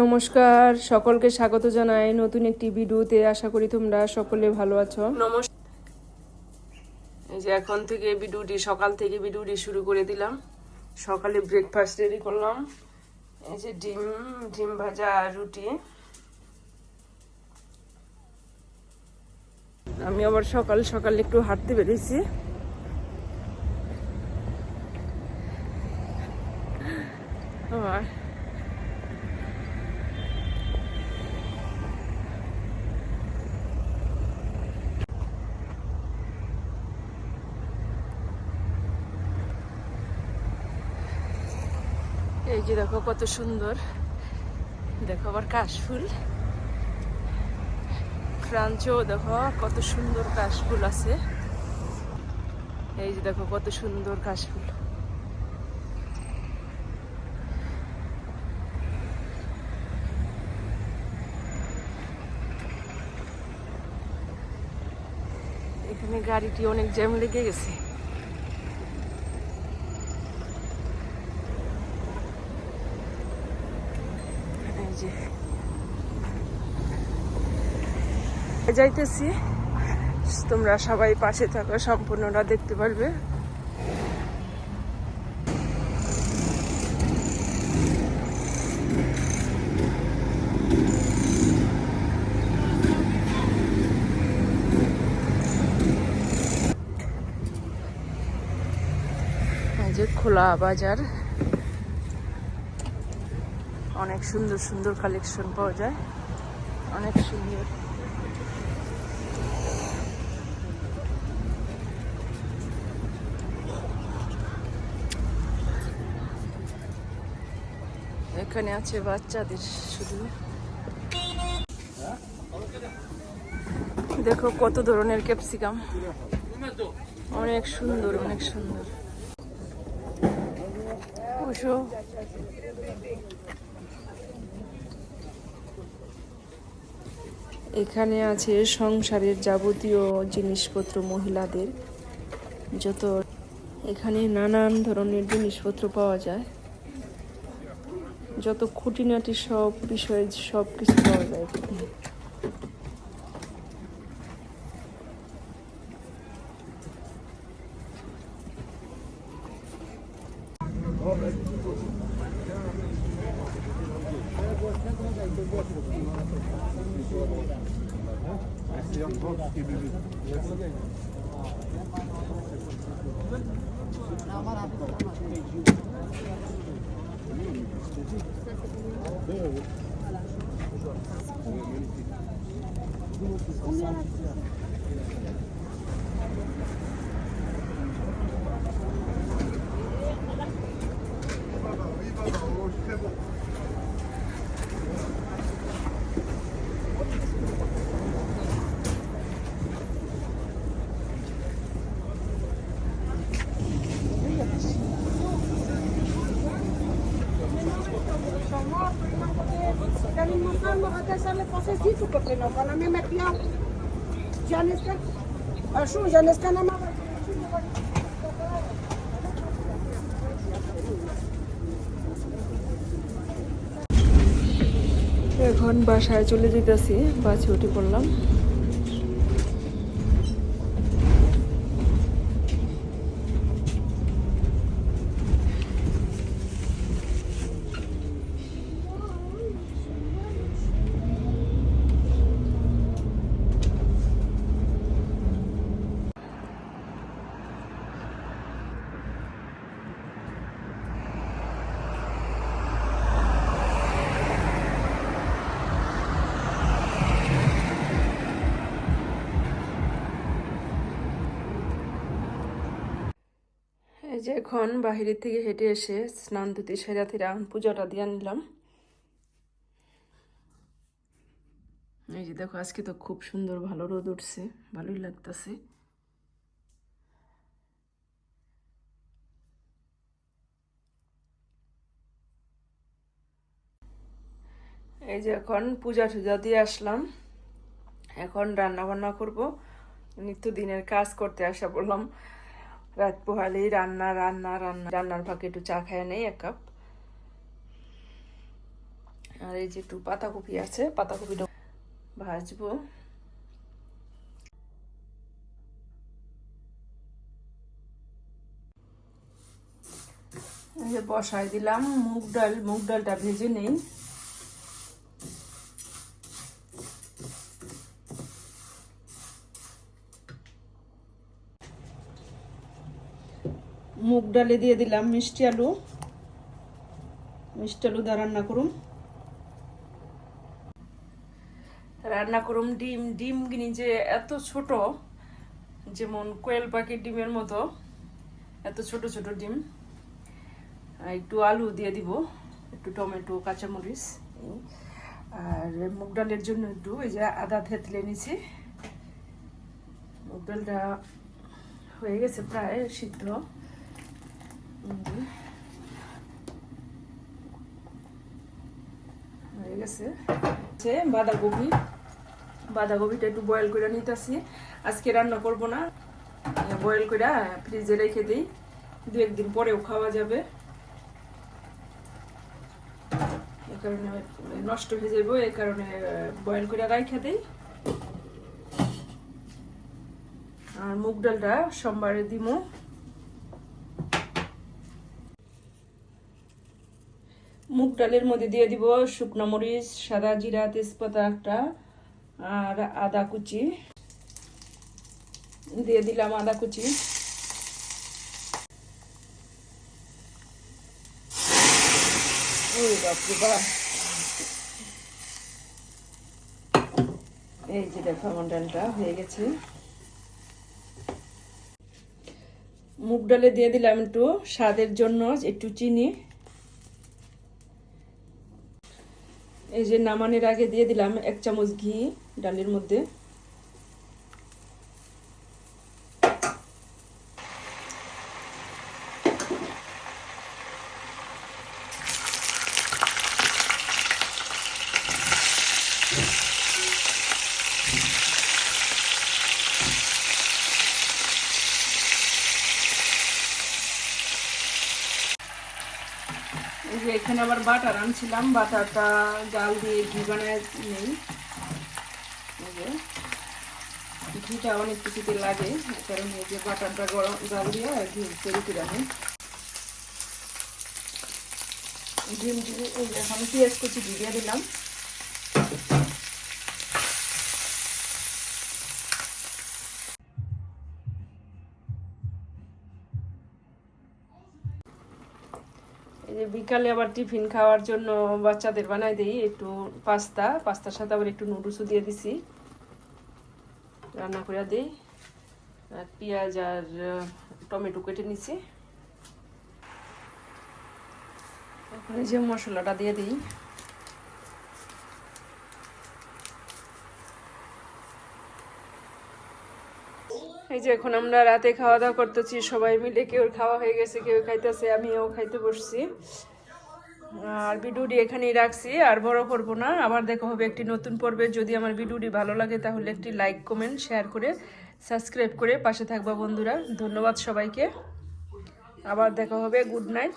নমস্কার, সকলকে স্বাগত জানাই নতুন একটি ভিডিওতে। আশা করি তোমরা সকলে ভালো আছো। নমস্কার এই যে এখন থেকে ভিডিওটি, সকাল থেকে ভিডিওটি শুরু করে দিলাম। সকালে ব্রেকফাস্ট রেডি করলাম। এই যে ডিম ডিম ভাজা আর রুটি। আমি আবার সকাল সকাল একটু হাঁটতে বেরিয়েছি। আবার এই যে দেখো কত সুন্দর। দেখো আবার কাশফুল ফ্রান্সও দেখো, কত সুন্দর কাশফুল আছে। এই যে দেখো কত সুন্দর কাশফুল এখানে গাড়িটি অনেক জ্যাম লেগে গেছে এই যে যাইতেছি। তোমরা সবাই পাশে থাকো সম্পূর্ণটা দেখতে পারবে। যে খোলা বাজার। অনেক সুন্দর সুন্দর কালেকশন পাওয়া যায়। অনেক সুন্দর। এখানে আছে বাচ্চাদের শুধু। দেখো কত ধরনের ক্যাপসিকাম। অনেক সুন্দর অনেক সুন্দর। এখানে আছে সংসারের যাবতীয় জিনিসপত্র মহিলাদের, যত এখানে নানান ধরনের জিনিসপত্র পাওয়া যায়। যত খুঁটিনাটি সব বিষয়ে সব কিছু পাওয়া যায় এখানে। Ten leposes van a me metió. Ya no está. ka? ya no está nada más. এখন বাসায় চলে যেতেছি বাসে উঠে পড়লাম যে এখন বাহিরের থেকে হেঁটে এসে স্নান ধুতে সেরা থেকে পূজাটা দিয়ে নিলাম। এই যে দেখো, আজকে তো খুব সুন্দর ভালো রোদ উঠছে, ভালোই লাগতেছে। এই যে এখন পূজা টুজা দিয়ে আসলাম। এখন রান্না বান্না করব। নিত্যদিনের কাজ করতে আসা বললাম। রাত পোহালেই রান্না রান্না রান্না। রান্নার ফাঁকে একটু চা খায় নেই, এক কাপ। আর এই যে একটু পাতাকপি আছে, পাতাকপিটা ভাজবো। এই যে বসাই দিলাম, মুগ ডাল, মুগ ডালটা ভেজে নেই মুগ ডালে দিয়ে দিলাম মিষ্টি আলু। মিষ্টি আলু দা রান্না করুম রান্না করুম ডিম। ডিম কিনি যে এত ছোট, যেমন কোয়েল পাখির ডিমের মতো, এত ছোট ছোট ডিম। একটু আলু দিয়ে দিব, একটু টমেটো, কাঁচামরিচ। আর মুগ ডালের জন্য একটু এই যে আদা থেতলে নিছি। মুগ ডালটা হয়ে গেছে প্রায় সিদ্ধ। হয়ে গেছে। যে বাঁধাকপি। বাঁধাকপিটা একটু বয়েল করে নিতেছি। আজকে রান্না করব না। বয়েল করে ফ্রিজে রেখে দিই। দু একদিন পরেও খাওয়া যাবে। এই কারণে নষ্ট হয়ে যাব এই কারণে বয়েল করে রাখা দিই। আর মুগ ডালটা সোমবারে দিমু। মুগ ডালের মধ্যে দিয়ে দিব শুকনো মরিচ, সাদা জিরা, তেজপাতা একটা, আর আদা কুচি। দিয়ে দিলাম আদা কুচি। এই যে দেখো আমার ডালটা হয়ে গেছে। মুগ ডালে দিয়ে দিলাম একটু স্বাদের জন্য একটু চিনি। এই যে নামানোর আগে দিয়ে দিলাম এক চামচ ঘি ডালের মধ্যে। যে এখানে আবার বাটার আনছিলাম, বাটারটা জাল দিয়ে ঘি বানায় নেই। ঘিটা অনেক কিছুতে লাগে কারণ এই যে বাটারটা গরম, জাল দিয়ে ঘি তৈরি করে আমি ঘিম এখন পেঁয়াজ কুচি দিলাম। বিকালে আবার টিফিন খাওয়ার জন্য বাচ্চাদের বানাই দিই, একটু পাস্তা, পাস্তার সাথে আবার একটু নুডলসও দিয়ে দিছি। রান্না করে দিই। আর পেঁয়াজ আর টমেটো কেটে নিছি। এখন যে মশলাটা দিয়ে দিই। যে এখন আমরা রাতে খাওয়া দাওয়া করতেছি, সবাই মিলে কেউ খাওয়া হয়ে গেছে, কেউ খাইতেছে, আমিও খাইতে বসছি। আর ভিডিওটি এখানেই রাখছি, আর বড় করব না, আবার দেখা হবে একটি নতুন পর্বে। যদি আমার ভিডিওটি ভালো লাগে, তাহলে একটি লাইক, কমেন্ট, শেয়ার করে, সাবস্ক্রাইব করে পাশে থাকবা বন্ধুরা। ধন্যবাদ সবাইকে। আবার দেখা হবে, গুড নাইট।